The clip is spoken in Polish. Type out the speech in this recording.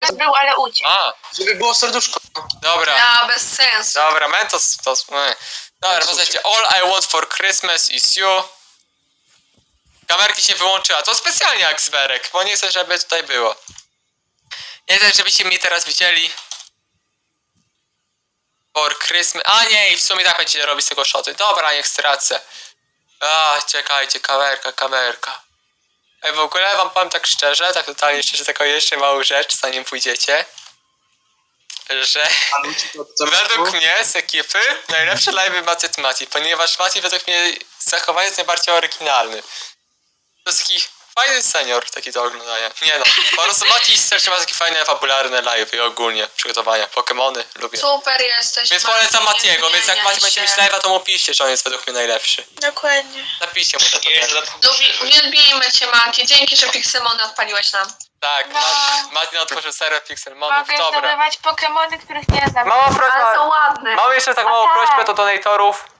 Był, ale uciekł. A, Żeby było serduszko. dobra. Ja, bez sensu. Dobra, Mentos to... e. Dobra, posłuchajcie. All I want for Christmas is you. Kamerki się wyłączyła. To specjalnie jak zwerek, bo nie chcę, żeby tutaj było. Nie chcę, żebyście mnie teraz widzieli. For Christmas... A nie, i w sumie tak będziecie robić z tego szoty. Dobra, niech stracę. A, czekajcie, kamerka, kamerka. Ej, w ogóle wam powiem tak szczerze, tak totalnie szczerze, taką jeszcze małą rzecz, zanim pójdziecie. Że... A Według mnie z ekipy najlepszy live ma Mati, ponieważ Mati według mnie zachowanie jest najbardziej oryginalny. Fajny senior, taki do oglądania. Nie no, po prostu Mati strasznie ma takie fajne fabularne live i ogólnie przygotowania. Pokemony lubię. Super jesteś. Więc polecam nie Matiego, więc jak zmieniaj Mati będzie się. mieć live'a, to mu piszcie, że on jest według mnie najlepszy. Dokładnie. Napiszcie mu to. Nie, potem. Lubi, cię, Mati. Dzięki, że Pixelmony odpaliłeś nam. Tak, No. Ma- Mati otworzył serwer Pixelmonów, Mogę dobra. zdobywać Pokemony, których nie znam. Mała Ale są prośba, ładne. mam jeszcze tak małą prośbę do donatorów.